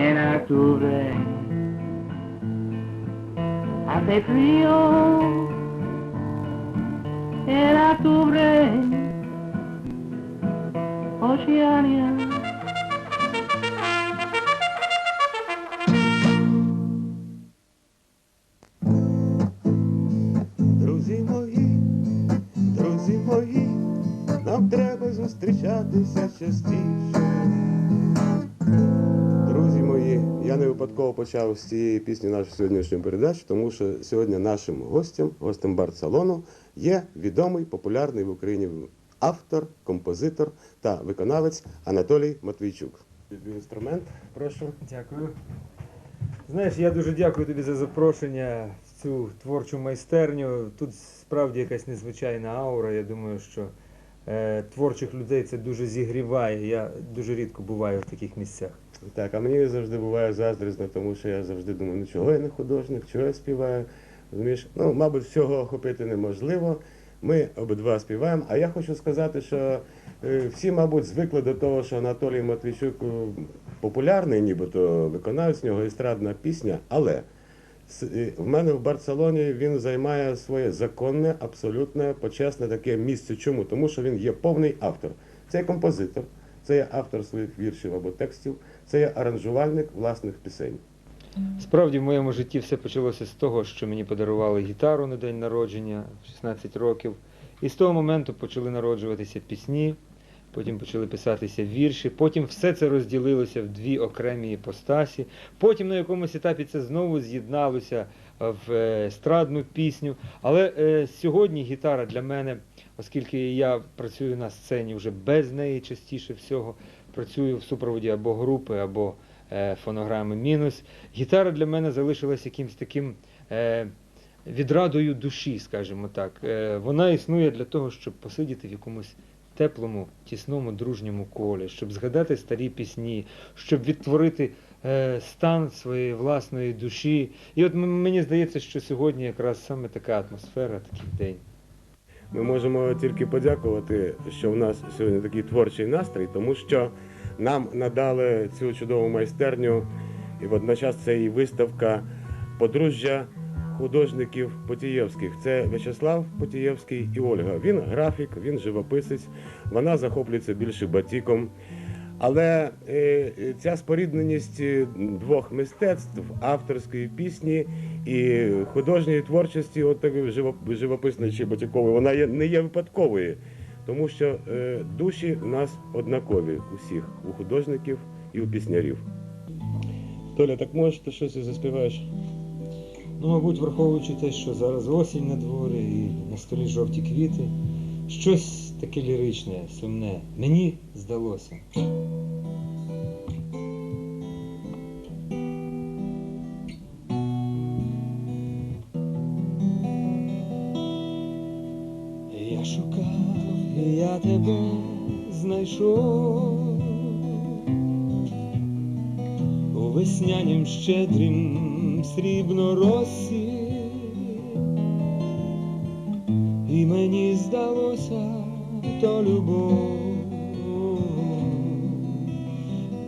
en octubre hace frío en octubre Oceania Друзі мої, друзі мої, нам треба зустрічатися частіше. Я не випадково почав з цієї пісні нашу сьогоднішню передачу, тому що сьогодні нашим гостем, гостем бард-салону, є відомий популярний в Україні автор, композитор та виконавець Анатолій Матвійчук. Інструмент, прошу. Дякую. Знаєш, я дуже дякую тобі за запрошення в цю творчу майстерню. Тут справді якась незвичайна аура. Я думаю, що творчих людей це дуже зігріває. Я дуже рідко буваю в таких місцях. Так, а мені завжди буває заздрісно, тому що я завжди думаю, ну чого я не художник, чого я співаю. Розумієш? Ну, мабуть, всього охопити неможливо. Ми обидва співаємо. А я хочу сказати, що е, всі, мабуть, звикли до того, що Анатолій Матвійчук е, популярний, нібито виконавець, в нього естрадна пісня, але е, в мене в Барселоні він займає своє законне, абсолютне, почесне таке місце. Чому? Тому що він є повний автор. Це є композитор, це є автор своїх віршів або текстів, це є аранжувальник власних пісень. Справді в моєму житті все почалося з того, що мені подарували гітару на день народження в 16 років. І з того моменту почали народжуватися пісні, потім почали писатися вірші, потім все це розділилося в дві окремі іпостасі. Потім на якомусь етапі це знову з'єдналося е, в е, естрадну пісню. Але е, сьогодні гітара для мене, оскільки я працюю на сцені вже без неї частіше всього, працюю в супроводі або групи, або е, фонограми мінус. Гітара для мене залишилась якимось таким е, відрадою душі, скажімо так. Е, вона існує для того, щоб посидіти в якомусь теплому, тісному, дружньому колі, щоб згадати старі пісні, щоб відтворити е, стан своєї власної душі. І от мені здається, що сьогодні якраз саме така атмосфера, такий день. Ми можемо тільки подякувати, що в нас сьогодні такий творчий настрій, тому що нам надали цю чудову майстерню, і водночас це і виставка подружжя художників Потієвських. Це В'ячеслав Потієвський і Ольга. Він графік, він живописець, вона захоплюється більше батіком. Але е, ця спорідненість е, двох мистецтв авторської пісні і художньої творчості, от такої живоп- живописної чи батякової, вона не є випадковою, тому що е, душі в нас однакові усіх, у художників і у піснярів. Толя, так можеш ти щось заспіваєш? Ну, мабуть, враховуючи те, що зараз осінь на дворі і на столі жовті квіти, щось таке ліричне, сумне. Мені здалося. Я шукав, і я тебе знайшов веснянім щедрім срібноросі, і мені здалося то любов,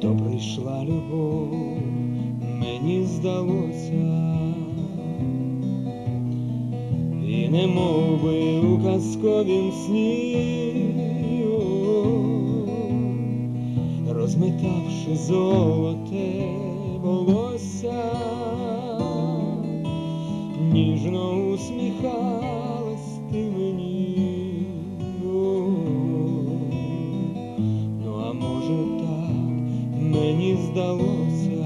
то прийшла любов, мені здалося. І не у казковім сні, розметавши золоте волосся, ніжно усміхалась ти мені. Ну, а може так мені здалося,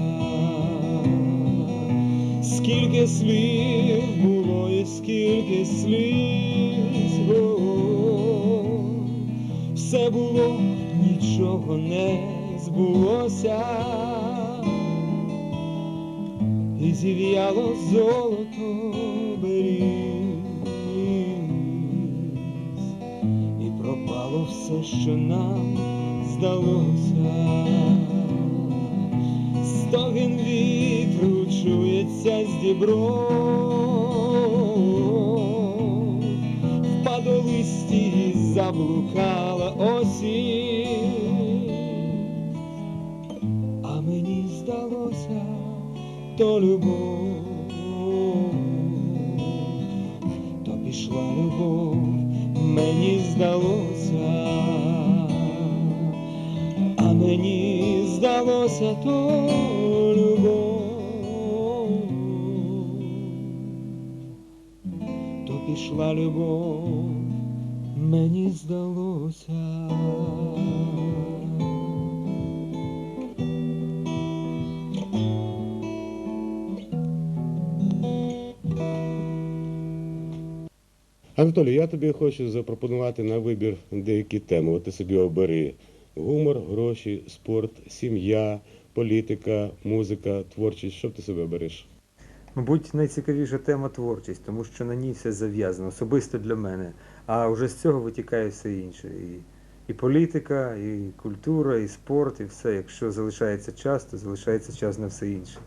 скільки слів було і скільки сліз, все було, нічого не збулося, і зів'яло золото беріз, і пропало все, що нам здалося. Стогін вітру чується з дібров, в падолисті заблукала осінь, то любов, то пішла любов, мені здалося, а мені здалося, то любов, то пішла любов, мені здалося. Анатолій, я тобі хочу запропонувати на вибір деякі теми. От ти собі обери гумор, гроші, спорт, сім'я, політика, музика, творчість. Що ти себе обереш? Мабуть, найцікавіша тема творчість, тому що на ній все зав'язано, особисто для мене. А вже з цього витікає все інше. І, і політика, і культура, і спорт, і все. Якщо залишається час, то залишається час на все інше.